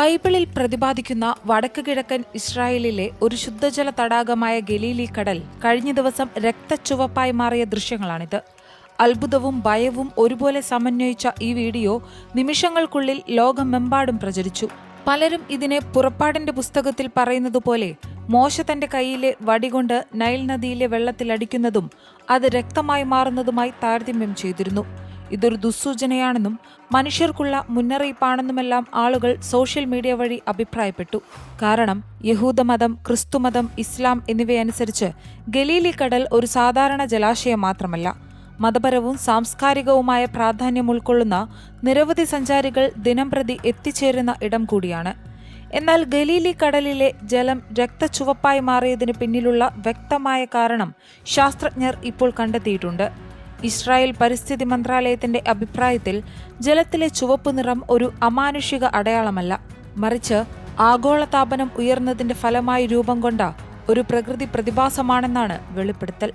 ബൈബിളിൽ പ്രതിപാദിക്കുന്ന വടക്ക് കിഴക്കൻ ഇസ്രായേലിലെ ഒരു ശുദ്ധജല തടാകമായ ഗലീലി കടൽ കഴിഞ്ഞ ദിവസം രക്തച്ചുവപ്പായി മാറിയ ദൃശ്യങ്ങളാണിത്. അത്ഭുതവും ഭയവും ഒരുപോലെ സമന്വയിച്ച ഈ വീഡിയോ നിമിഷങ്ങൾക്കുള്ളിൽ ലോകമെമ്പാടും പ്രചരിച്ചു. പലരും ഇതിനെ പുറപ്പാടിന്റെ പുസ്തകത്തിൽ പറയുന്നതുപോലെ മോശ തന്റെ കൈയിലെ വടികൊണ്ട് നൈൽ നദിയിലെ വെള്ളത്തിലടിക്കുന്നതും അത് രക്തമായി മാറുന്നതുമായി താരതമ്യം ചെയ്തിരുന്നു. ഇതൊരു ദുസ്സൂചനയാണെന്നും മനുഷ്യർക്കുള്ള മുന്നറിയിപ്പാണെന്നുമെല്ലാം ആളുകൾ സോഷ്യൽ മീഡിയ വഴി അഭിപ്രായപ്പെട്ടു. കാരണം യഹൂദമതം ക്രിസ്തുമതം ഇസ്ലാം എന്നിവയനുസരിച്ച് ഗലീലി കടൽ ഒരു സാധാരണ ജലാശയം മാത്രമല്ല. മതപരവും സാംസ്കാരികവുമായ പ്രാധാന്യം ഉൾക്കൊള്ളുന്ന നിരവധി സഞ്ചാരികൾ ദിനംപ്രതി എത്തിച്ചേരുന്ന ഇടം കൂടിയാണ്. എന്നാൽ ഗലീലി കടലിലെ ജലം രക്തചുവപ്പായി മാറിയതിന് പിന്നിലുള്ള വ്യക്തമായ കാരണം ശാസ്ത്രജ്ഞർ ഇപ്പോൾ കണ്ടെത്തിയിട്ടുണ്ട്. ഇസ്രായേൽ പരിസ്ഥിതി മന്ത്രാലയത്തിന്റെ അഭിപ്രായത്തിൽ ജലത്തിലെ ചുവപ്പ് നിറം ഒരു അമാനുഷിക അടയാളമല്ല. മറിച്ച് ആഗോളതാപനം ഉയർന്നതിന്റെ ഫലമായി രൂപം കൊണ്ട ഒരു പ്രകൃതി പ്രതിഭാസമാണെന്നാണ് വെളിപ്പെടുത്തൽ.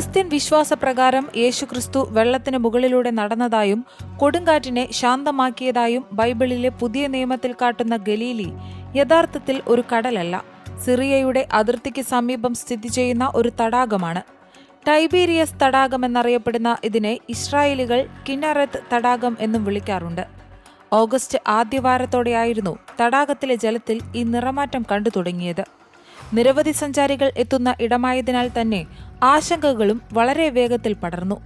ക്രിസ്ത്യൻ വിശ്വാസപ്രകാരം യേശുക്രിസ്തു വെള്ളത്തിന് മുകളിലൂടെ നടന്നതായും കൊടുങ്കാറ്റിനെ ശാന്തമാക്കിയതായും ബൈബിളിലെ പുതിയ നിയമത്തിൽ കാട്ടുന്ന ഗലീലി യഥാർത്ഥത്തിൽ ഒരു കടലല്ല. സിറിയയുടെ അതിർത്തിക്ക് സമീപം സ്ഥിതി ചെയ്യുന്ന ഒരു തടാകമാണ്. ടൈബീരിയസ് തടാകം എന്നറിയപ്പെടുന്ന ഇതിനെ ഇസ്രായേലികൾ കിന്നറത്ത് തടാകം എന്നും വിളിക്കാറുണ്ട്. ഓഗസ്റ്റ് ആദ്യവാരത്തോടെയായിരുന്നു തടാകത്തിലെ ജലത്തിൽ ഈ നിറമാറ്റം കണ്ടു തുടങ്ങിയത് നിരവധി സഞ്ചാരികൾ എത്തുന്ന ഇടമായതിനാൽ തന്നെ ആശങ്കകളും വളരെ വേഗത്തിൽ പടർന്നു.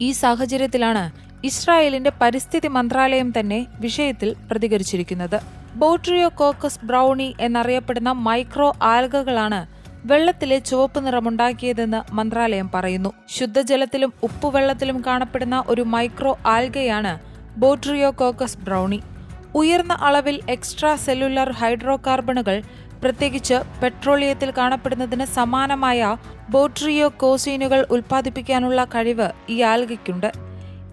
ഈ സാഹചര്യത്തിലാണ് ഇസ്രായേലിന്റെ പരിസ്ഥിതി മന്ത്രാലയം തന്നെ വിഷയത്തിൽ പ്രതികരിച്ചിരിക്കുന്നത്. ബോട്രിയോ കോക്കസ് ബ്രൗണി എന്നറിയപ്പെടുന്ന മൈക്രോ ആൽഗകളാണ് വെള്ളത്തിലെ ചുവപ്പ് നിറമുണ്ടാക്കിയതെന്ന് മന്ത്രാലയം പറയുന്നു. ശുദ്ധജലത്തിലും ഉപ്പുവെള്ളത്തിലും കാണപ്പെടുന്ന ഒരു മൈക്രോ ആൽഗയാണ് ബോട്രിയോ കോക്കസ് ബ്രൗണി. ഉയർന്ന അളവിൽ എക്സ്ട്രാ സെല്ലുലാർ ഹൈഡ്രോ കാർബണുകൾ പ്രത്യേകിച്ച് പെട്രോളിയത്തിൽ കാണപ്പെടുന്നതിന് സമാനമായ ബോട്രിയോ കോസീനുകൾ ഉൽപ്പാദിപ്പിക്കാനുള്ള കഴിവ് ഈ ആൽഗയ്ക്കുണ്ട്.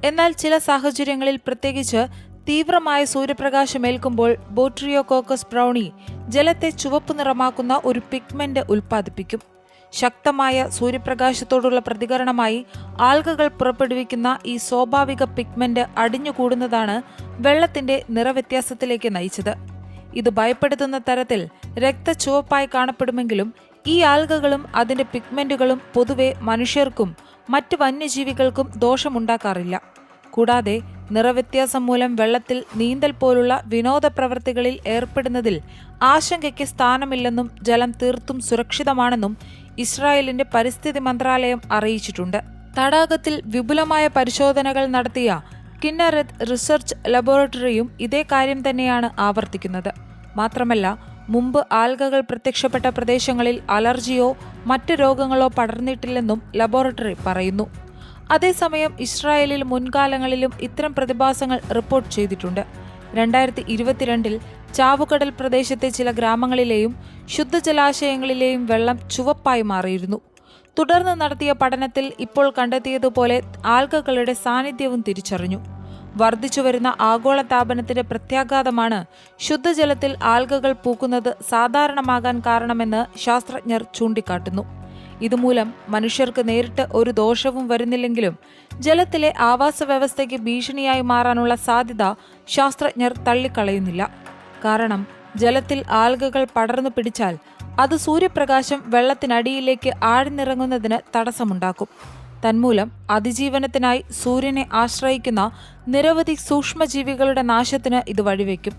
എന്നാൽ ചില സാഹചര്യങ്ങളിൽ പ്രത്യേകിച്ച് തീവ്രമായ സൂര്യപ്രകാശം ഏൽക്കുമ്പോൾ ബോട്രിയോ കോക്കസ് ബ്രൗണി ജലത്തെ ചുവപ്പ് നിറമാക്കുന്ന ഒരു പിഗ്മെന്റ് ഉൽപ്പാദിപ്പിക്കും. ശക്തമായ സൂര്യപ്രകാശത്തോടുള്ള പ്രതികരണമായി ആൽഗകൾ പുറപ്പെടുവിക്കുന്ന ഈ സ്വാഭാവിക പിഗ്മെന്റ് അടിഞ്ഞുകൂടുന്നതാണ് വെള്ളത്തിന്റെ നിറവ്യത്യാസത്തിലേക്ക് നയിച്ചത്. ഇത് ഭയപ്പെടുത്തുന്ന തരത്തിൽ രക്തചുവപ്പായി കാണപ്പെടുമെങ്കിലും ഈ ആൽഗകളും അതിന്റെ പിഗ്മെന്റുകളും പൊതുവെ മനുഷ്യർക്കും മറ്റ് വന്യജീവികൾക്കും ദോഷമുണ്ടാക്കാറില്ല. കൂടാതെ നിറവ്യത്യാസം മൂലം വെള്ളത്തിൽ നീന്തൽ പോലുള്ള വിനോദ പ്രവർത്തികളിൽ ഏർപ്പെടുന്നതിൽ ആശങ്കയ്ക്ക് സ്ഥാനമില്ലെന്നും ജലം തീർത്തും സുരക്ഷിതമാണെന്നും ഇസ്രായേലിന്റെ പരിസ്ഥിതി മന്ത്രാലയം അറിയിച്ചിട്ടുണ്ട്. തടാകത്തിൽ വിപുലമായ പരിശോധനകൾ നടത്തിയ കിന്നറത്ത് റിസർച്ച് ലബോറട്ടറിയും ഇതേ കാര്യം തന്നെയാണ് ആവർത്തിക്കുന്നത്. മാത്രമല്ല മുമ്പ് ആൽഗകൾ പ്രത്യക്ഷപ്പെട്ട പ്രദേശങ്ങളിൽ അലർജിയോ മറ്റ് രോഗങ്ങളോ പടർന്നിട്ടില്ലെന്നും ലബോറട്ടറി പറയുന്നു. അതേസമയം ഇസ്രായേലിൽ മുൻകാലങ്ങളിലും ഇത്തരം പ്രതിഭാസങ്ങൾ റിപ്പോർട്ട് ചെയ്തിട്ടുണ്ട്. രണ്ടായിരത്തി ഇരുപത്തിരണ്ടിൽ ചാവുകടൽ പ്രദേശത്തെ ചില ഗ്രാമങ്ങളിലെയും ശുദ്ധജലാശയങ്ങളിലെയും വെള്ളം ചുവപ്പായി മാറിയിരുന്നു. തുടർന്ന് നടത്തിയ പഠനത്തിൽ ഇപ്പോൾ കണ്ടെത്തിയതുപോലെ ആൽഗകളുടെ സാന്നിധ്യവും തിരിച്ചറിഞ്ഞു. വർദ്ധിച്ചുവരുന്ന ആഗോള താപനത്തിന്റെ പ്രത്യാഘാതമാണ് ശുദ്ധജലത്തിൽ ആൽഗകൾ പൂക്കുന്നത് സാധാരണമാകാൻ കാരണമെന്ന് ശാസ്ത്രജ്ഞർ ചൂണ്ടിക്കാട്ടുന്നു. ഇതുമൂലം മനുഷ്യർക്ക് നേരിട്ട് ഒരു ദോഷവും വരുന്നില്ലെങ്കിലും ജലത്തിലെ ആവാസ വ്യവസ്ഥയ്ക്ക് ഭീഷണിയായി മാറാനുള്ള സാധ്യത ശാസ്ത്രജ്ഞർ തള്ളിക്കളയുന്നില്ല. കാരണം ജലത്തിൽ ആൽഗകൾ പടർന്നു പിടിച്ചാൽ അത് സൂര്യപ്രകാശം വെള്ളത്തിനടിയിലേക്ക് ആഴ്ന്നിറങ്ങുന്നതിന് തടസ്സമുണ്ടാക്കും. തന്മൂലം അതിജീവനത്തിനായി സൂര്യനെ ആശ്രയിക്കുന്ന നിരവധി സൂക്ഷ്മജീവികളുടെ നാശത്തിന് ഇത് വഴിവെക്കും.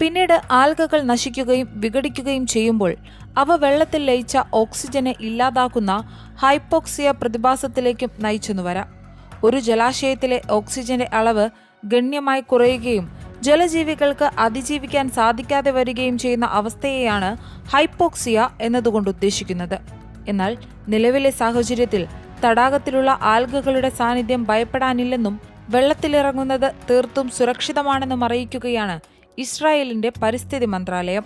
പിന്നീട് ആൽഗകൾ നശിക്കുകയും വിഘടിക്കുകയും ചെയ്യുമ്പോൾ അവ വെള്ളത്തിൽ ലയിച്ച ഓക്സിജനെ ഇല്ലാതാക്കുന്ന ഹൈപ്പോക്സിയ പ്രതിഭാസത്തിലേക്കും നയിച്ചെന്നു വരാം. ഒരു ജലാശയത്തിലെ ഓക്സിജന്റെ അളവ് ഗണ്യമായി കുറയുകയും ജലജീവികൾക്ക് അതിജീവിക്കാൻ സാധിക്കാതെ വരികയും ചെയ്യുന്ന അവസ്ഥയെയാണ് ഹൈപ്പോക്സിയ എന്നതുകൊണ്ട് ഉദ്ദേശിക്കുന്നത്. എന്നാൽ നിലവിലെ സാഹചര്യത്തിൽ തടാകത്തിലുള്ള ആൽഗകളുടെ സാന്നിധ്യം ഭയപ്പെടാനില്ലെന്നും വെള്ളത്തിലിറങ്ങുന്നത് തീർത്തും സുരക്ഷിതമാണെന്നും അറിയിക്കുകയാണ് ഇസ്രായേലിന്റെ പരിസ്ഥിതി മന്ത്രാലയം.